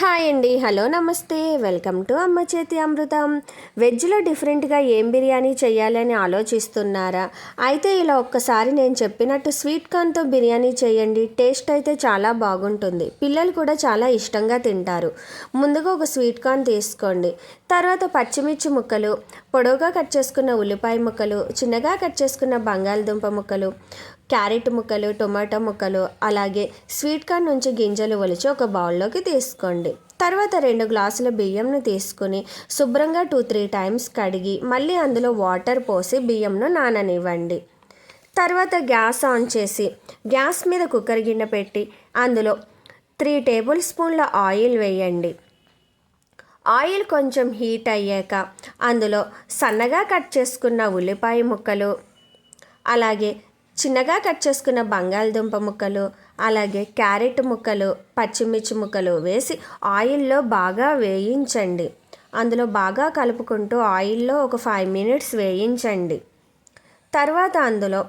Hi అండి. Hello నమస్తే. Welcome to అమ్మ చేతి అమృతం. వెజ్లో డిఫరెంట్గా ఏం బిర్యానీ చేయాలని ఆలోచిస్తున్నారా? అయితే ఇలా ఒక్కసారి నేను చెప్పినట్టు స్వీట్ కార్న్తో బిర్యానీ చేయండి టేస్ట్ అయితే చాలా బాగుంటుంది. పిల్లలు కూడా చాలా ఇష్టంగా తింటారు. ముందుగా ఒక స్వీట్ కార్న్ తీసుకోండి. తర్వాత పచ్చిమిర్చి ముక్కలు పొడవుగా కట్ చేసుకున్న ఉల్లిపాయ ముక్కలు చిన్నగా కట్ చేసుకున్న బంగాళదుంప ముక్కలు క్యారెట్ ముక్కలు టొమాటో ముక్కలు అలాగే స్వీట్ కార్న్ నుంచి గింజలు ఒలిచి ఒక బౌల్లోకి తీసుకోండి. తర్వాత రెండు గ్లాసుల బియ్యంను తీసుకుని శుభ్రంగా టూ త్రీ టైమ్స్ కడిగి మళ్ళీ అందులో వాటర్ పోసి బియ్యంను నాననివ్వండి. తర్వాత గ్యాస్ ఆన్ చేసి గ్యాస్ మీద కుక్కర్ గిన్నె పెట్టి అందులో త్రీ టేబుల్ స్పూన్ల ఆయిల్ వేయండి. ఆయిల్ కొంచెం హీట్ అయ్యాక అందులో సన్నగా కట్ చేసుకున్న ఉల్లిపాయ ముక్కలు అలాగే చిన్నగా కట్ చేసుకున్న బంగాళదుంప ముక్కలు అలాగే క్యారెట్ ముక్కలు పచ్చిమిర్చి ముక్కలు వేసి ఆయిల్లో బాగా వేయించండి. అందులో బాగా కలుపుకుంటూ ఆయిల్లో ఒక ఫైవ్ మినిట్స్ వేయించండి. తర్వాత అందులో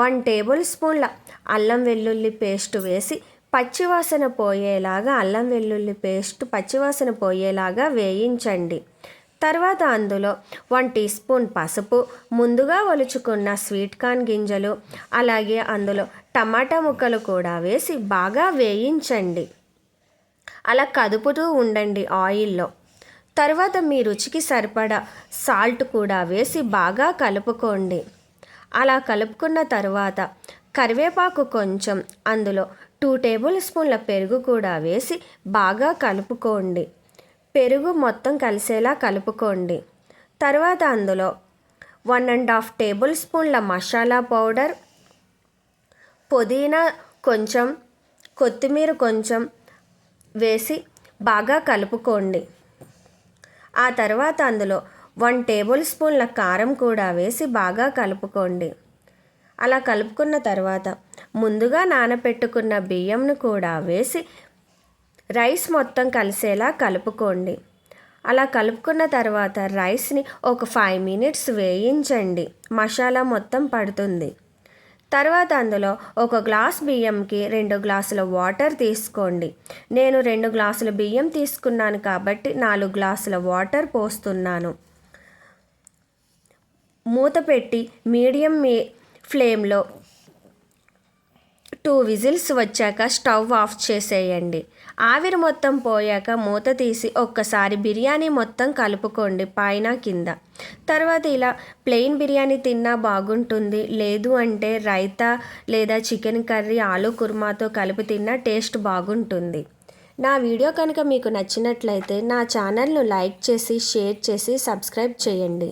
వన్ టేబుల్ స్పూన్ల అల్లం వెల్లుల్లి పేస్ట్ వేసి పచ్చివాసన పోయేలాగా అల్లం వెల్లుల్లి పేస్ట్ పచ్చివాసన పోయేలాగా వేయించండి. తర్వాత అందులో వన్ టీ స్పూన్ పసుపు ముందుగా ఒలుచుకున్న స్వీట్ కార్న్ గింజలు అలాగే అందులో టమాటా ముక్కలు కూడా వేసి బాగా వేయించండి. అలా కదుపుతూ ఉండండి ఆయిల్లో. తర్వాత మీ రుచికి సరిపడా సాల్ట్ కూడా వేసి బాగా కలుపుకోండి. అలా కలుపుకున్న తర్వాత కరివేపాకు కొంచెం అందులో టూ టేబుల్ స్పూన్ల పెరుగు కూడా వేసి బాగా కలుపుకోండి. పెరుగు మొత్తం కలిసేలా కలుపుకోండి. తర్వాత అందులో వన్ అండ్ హాఫ్ టేబుల్ స్పూన్ల మసాలా పౌడర్ పుదీనా కొంచెం కొత్తిమీర కొంచెం వేసి బాగా కలుపుకోండి. ఆ తర్వాత అందులో వన్ టేబుల్ స్పూన్ల కారం కూడా వేసి బాగా కలుపుకోండి. అలా కలుపుకున్న తర్వాత ముందుగా నానబెట్టుకున్న బియ్యంను కూడా వేసి రైస్ మొత్తం కలిసేలా కలుపుకోండి. అలా కలుపుకున్న తర్వాత రైస్ని ఒక ఫైవ్ మినిట్స్ వేయించండి. మసాలా మొత్తం పడుతుంది. తర్వాత అందులో ఒక గ్లాస్ బియ్యంకి రెండు గ్లాసుల వాటర్ తీసుకోండి. నేను రెండు గ్లాసుల బియ్యం తీసుకున్నాను కాబట్టి నాలుగు గ్లాసుల వాటర్ పోస్తున్నాను. మూత పెట్టి మీడియం మీ ఫ్లేమ్లో టూ విజిల్స్ వచ్చాక స్టవ్ ఆఫ్ చేసేయండి. ఆవిరి మొత్తం పోయాక మూత తీసి ఒక్కసారి బిర్యానీ మొత్తం కలుపుకోండి పైన కింద. తర్వాత ఇలా ప్లెయిన్ బిర్యానీ తిన్నా బాగుంటుంది. లేదు అంటే రైతా లేదా చికెన్ కర్రీ ఆలు కుర్మాతో కలిపి తిన్నా టేస్ట్ బాగుంటుంది. నా వీడియో కనుక మీకు నచ్చినట్లయితే నా ఛానల్ను లైక్ చేసి షేర్ చేసి సబ్స్క్రైబ్ చేయండి.